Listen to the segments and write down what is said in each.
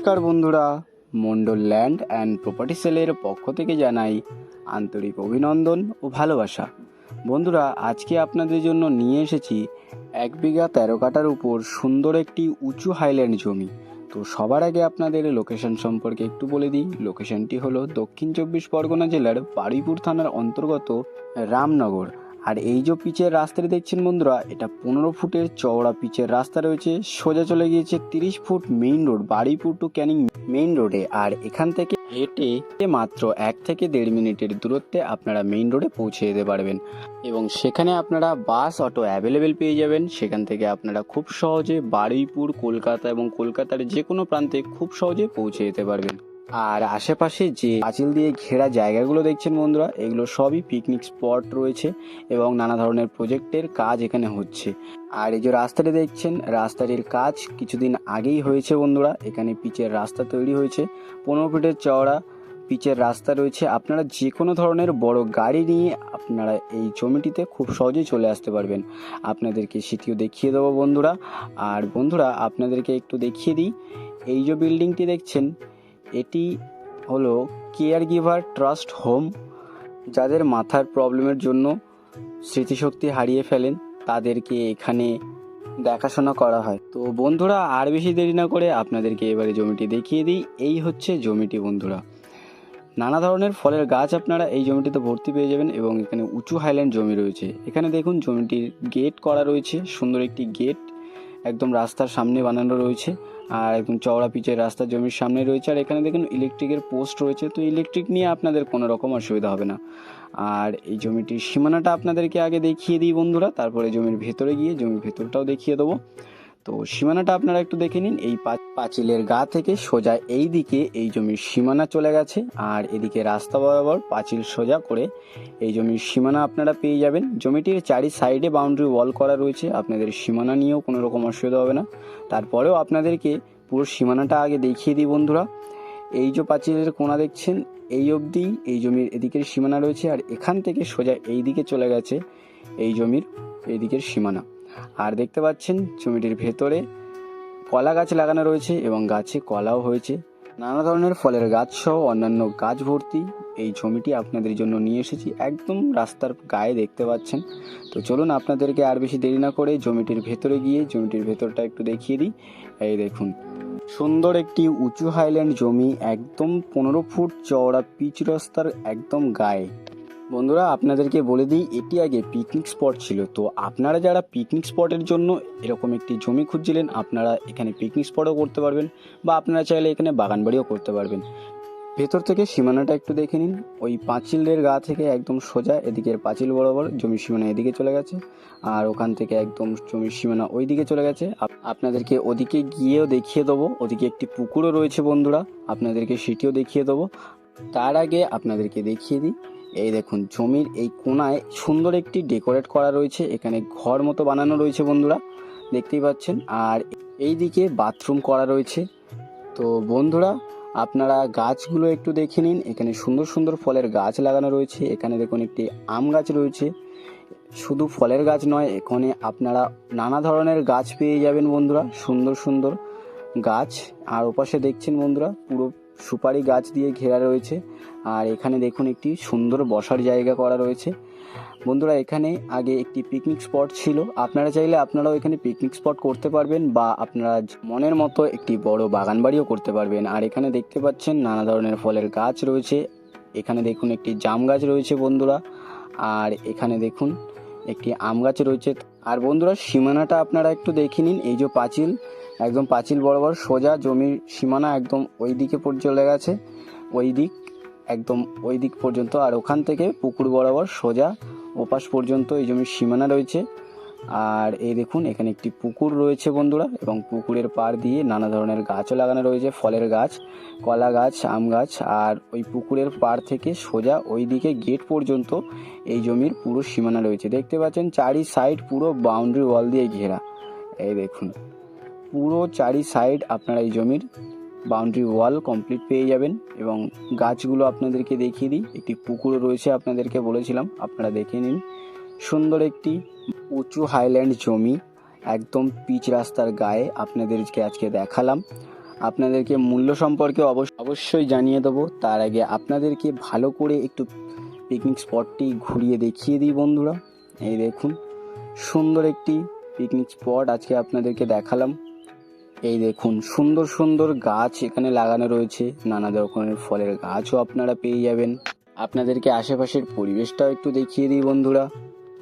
নমস্কার বন্ধুরা Mondal land and property সেলের পক্ষ থেকে জানাই আন্তরিক অভিনন্দন ও ভালোবাসা। বন্ধুরা, আজকে আপনাদের জন্য নিয়ে এসেছি এক বিঘা তেরো কাটার উপর সুন্দর একটি উঁচু হাইল্যান্ড জমি। তো সবার আগে আপনাদের লোকেশন সম্পর্কে একটু বলে দিই। লোকেশনটি হলো দক্ষিণ চব্বিশ পরগনা জেলার বারুইপুর থানার অন্তর্গত রামনগর। আর এই যে পিচের রাস্তাটি দেখছেন বন্ধুরা, এটা পনেরো ফুটের চওড়া পিচের রাস্তা রয়েছে। সোজা চলে গিয়েছে তিরিশ foot main road Baruipur to Canning main রোডে। আর এখান থেকে হেঁটে মাত্র এক থেকে দেড় মিনিটের দূরত্বে আপনারা মেইন রোডে পৌঁছে যেতে পারবেন। এবং সেখানে আপনারা বাস, অটো অ্যাভেলেবেল পেয়ে যাবেন। সেখান থেকে আপনারা খুব সহজে বারুইপুর কলকাতা এবং কলকাতার যে কোনো প্রান্তে খুব সহজে পৌঁছে যেতে পারবেন। আর আশেপাশে যে পাঁচিল দিয়ে ঘেরা জায়গাগুলো দেখছেন বন্ধুরা, এগুলো সবই পিকনিক স্পট রয়েছে এবং নানা ধরনের প্রজেক্টের কাজ এখানে হচ্ছে। আর এই যে রাস্তাটি দেখছেন, রাস্তাটির কাজ কিছুদিন আগেই হয়েছে বন্ধুরা, এখানে পিচের রাস্তা তৈরি হয়েছে, পনেরো ফিটের চওড়া পিচের রাস্তা রয়েছে। আপনারা যে কোনো ধরনের বড় গাড়ি নিয়ে আপনারা এই জমিটিতে খুব সহজেই চলে আসতে পারবেন। আপনাদেরকে সেটিও দেখিয়ে দেবো বন্ধুরা। আর বন্ধুরা, আপনাদেরকে একটু দেখিয়ে দিই, এই যে বিল্ডিংটি দেখছেন এটি হলো কেয়ার গিভার ট্রাস্ট হোম, যাদের মাথার প্রবলেমের জন্য স্মৃতিশক্তি হারিয়ে ফেলেন, তাদেরকে এখানে দেখাশোনা করা হয়। তো বন্ধুরা, আর বেশি দেরি না করে আপনাদেরকে এবারে জমিটি দেখিয়ে দিই। এই হচ্ছে জমিটি বন্ধুরা। নানা ধরনের ফলের গাছ আপনারা এই জমিটিতে ভর্তি পেয়ে যাবেন এবং এখানে উঁচু হাইল্যান্ড জমি রয়েছে। এখানে দেখুন, জমিটির গেট করা রয়েছে। সুন্দর একটি গেট একদম রাস্তার সামনে বানানো রয়েছে। আর একদম চওড়া পিচের রাস্তা জমির সামনে রয়েছে। আর এখানে দেখুন ইলেকট্রিকের পোস্ট রয়েছে। তো ইলেকট্রিক নিয়ে আপনাদের কোনো রকম অসুবিধা হবে না। আর এই জমিটির সীমানাটা আপনাদেরকে আগে দেখিয়ে দিই বন্ধুরা। তারপরে জমির ভেতরে গিয়ে জমির ভেতরটাও দেখিয়ে দেবো। তো সীমানাটা আপনারা একটু দেখে নিন। এই পাঁচিলের গা থেকে সোজা এই দিকে এই জমির সীমানা চলে গেছে আর এদিকে রাস্তা বরাবর পাঁচিল সোজা করে এই জমির সীমানা আপনারা পেয়ে যাবেন। জমিটির চারি সাইডে বাউন্ডারি ওয়াল করা রয়েছে। আপনাদের সীমানা নিয়েও কোনো রকম অসুবিধা হবে না। তারপরেও আপনাদেরকে পুরো সীমানাটা আগে দেখিয়ে দিই বন্ধুরা। এই যে পাঁচিলের কোণা দেখছেন, এই অবধি এই জমির এদিকের সীমানা রয়েছে আর এখান থেকে সোজা এই দিকে চলে গেছে এই জমির এই দিকের সীমানা। আর দেখতে পাচ্ছেন জমিটির ভেতরে কলা গাছ লাগানো রয়েছে এবং গাছে কলাও হয়েছে। নানা ধরনের ফলের গাছ সহ অন্যান্য গাছ ভর্তি এই জমিটি আপনাদের জন্য নিয়ে এসেছি। একদম রাস্তার গায়ে দেখতে পাচ্ছেন। তো চলুন আপনাদেরকে আর বেশি দেরি না করে জমিটির ভেতরে গিয়ে জমিটির ভেতরটা একটু দেখিয়ে দিই। এই দেখুন। সুন্দর একটি উঁচু হাইল্যান্ড জমি, একদম পনেরো ফুট চওড়া পিচ রাস্তার একদম গায়ে। বন্ধুরা, আপনাদেরকে বলে দিই, এটি আগে পিকনিক স্পট ছিল। তো আপনারা যারা পিকনিক স্পটের জন্য এরকম একটি জমি খুঁজছিলেন, আপনারা এখানে পিকনিক স্পটও করতে পারবেন বা আপনারা চাইলে এখানে বাগান বাড়িও করতে পারবেন। ভেতর থেকে সীমানাটা একটু দেখে নিন। ওই পাঁচিলের গা থেকে একদম সোজা, এদিকের পাঁচিল বরাবর জমির সীমানা এদিকে চলে গেছে আর ওখান থেকে একদম জমির সীমানা ওই দিকে চলে গেছে। আপনাদেরকে ওদিকে গিয়েও দেখিয়ে দেবো। ওদিকে একটি পুকুরও রয়েছে বন্ধুরা, আপনাদেরকে সেটিও দেখিয়ে দেবো। তার আগে আপনাদেরকে দেখিয়ে দিই এই দেখুন, জমির এই কোনায় সুন্দর একটি ডেকোরেট করা রয়েছে। এখানে ঘর মতো বানানো রয়েছে বন্ধুরা, দেখতেই পাচ্ছেন। আর এই দিকে বাথরুম করা রয়েছে। তো বন্ধুরা, আপনারা গাছগুলো একটু দেখে নিন। এখানে সুন্দর সুন্দর ফলের গাছ লাগানো রয়েছে। এখানে দেখুন, একটি আম গাছ রয়েছে। শুধু ফলের গাছ নয়, এখানে আপনারা নানা ধরনের গাছ পেয়ে যাবেন বন্ধুরা, সুন্দর সুন্দর। গাছ, আর ওপাশে দেখছেন বন্ধুরা, পুরো সুপারি গাছ দিয়ে ঘেরা রয়েছে। আর এখানে দেখুন একটি সুন্দর বসার জায়গা করা রয়েছে। বন্ধুরা, এখানে আগে একটি পিকনিক স্পট ছিল। আপনারা চাইলে আপনারাও এখানে পিকনিক স্পট করতে পারবেন বা আপনারা মনের মতো একটি বড় বাগান বাড়িও করতে পারবেন। আর এখানে দেখতে পাচ্ছেন নানা ধরনের ফলের গাছ রয়েছে। এখানে দেখুন একটি জাম গাছ রয়েছে বন্ধুরা। আর এখানে দেখুন একটি আম গাছ রয়েছে। আর বন্ধুরা, সীমানাটা আপনারা একটু দেখে নিন। এই যে পাঁচিল একদম পাঁচিল বরাবর সোজা জমির সীমানা একদম ওই দিকে পর- চলে গেছে। ওই দিক একদম ওই দিক পর্যন্ত। আর ওখান থেকে পুকুর বরাবর সোজা ওপাশ পর্যন্ত এই জমির সীমানা রয়েছে। আর এই দেখুন, এখানে একটি পুকুর রয়েছে বন্ধুরা, এবং পুকুরের পাড় দিয়ে নানা ধরনের গাছও লাগানো রয়েছে, ফলের গাছ, কলা গাছ, আম গাছ। আর ওই পুকুরের পাড় থেকে সোজা ওই দিকে গেট পর্যন্ত এই জমির পুরো সীমানা রয়েছে। দেখতে পাচ্ছেন, চারি সাইড পুরো বাউন্ডারি ওয়াল দিয়ে ঘেরা। এই দেখুন। পুরো চারি সাইড আপনারা এই জমির বাউন্ডারি ওয়াল কমপ্লিট পেয়ে যাবেন এবং গাছগুলো আপনাদেরকে দেখিয়ে দিই। একটি পুকুরও রয়েছে আপনাদেরকে বলেছিলাম, আপনারা দেখে নিন। সুন্দর একটি উঁচু হাইল্যান্ড জমি, একদম পিচ রাস্তার গায়ে আপনাদেরকে আজকে দেখালাম। আপনাদেরকে মূল্য সম্পর্কে অবশ্য- অবশ্যই জানিয়ে দেবো। তার আগে আপনাদেরকে ভালো করে একটু পিকনিক স্পটটি ঘুরিয়ে দেখিয়ে দিই বন্ধুরা। এই দেখুন, সুন্দর একটি পিকনিক স্পট আজকে আপনাদেরকে দেখালাম। এই দেখুন, সুন্দর সুন্দর গাছ এখানে লাগানো রয়েছে। নানা রকমের ফলের গাছও আপনারা পেয়ে যাবেন। আপনাদেরকে আশেপাশের পরিবেশটাও একটু দেখিয়ে দিই বন্ধুরা।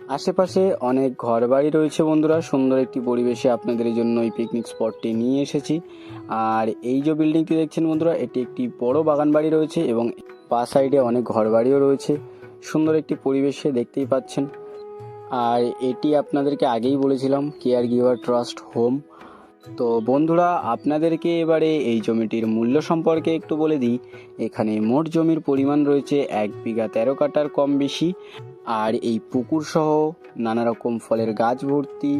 আশেপাশে অনেক ঘরবাড়ি রয়েছে বন্ধুরা। সুন্দর একটি পরিবেশে আপনাদের জন্য এই পিকনিক স্পটটি নিয়ে এসেছি। আর এই যে বিল্ডিংটি দেখছেন বন্ধুরা, এটি একটি বড় বাগান বাড়ি রয়েছে এবং পা সাইডে অনেক ঘরবাড়িও রয়েছে। সুন্দর একটি পরিবেশে দেখতেই পাচ্ছেন। আর এটি আপনাদেরকে আগেই বলেছিলাম কেয়ার গিভার ট্রাস্ট হোম তো বন্ধুরা, আপনাদেরকে এবারে এই জমিটির মূল্য সম্পর্কে একটু বলে দিই। এখানে মোট জমির পরিমাণ রয়েছে এক বিঘা তেরো কাটার কম বেশি। আর এই পুকুর সহ নানা রকম ফলের গাছ ভর্তি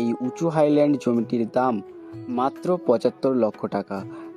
এই উঁচু হাইল্যান্ড জমিটির দাম মাত্র পঁচাত্তর লক্ষ টাকা।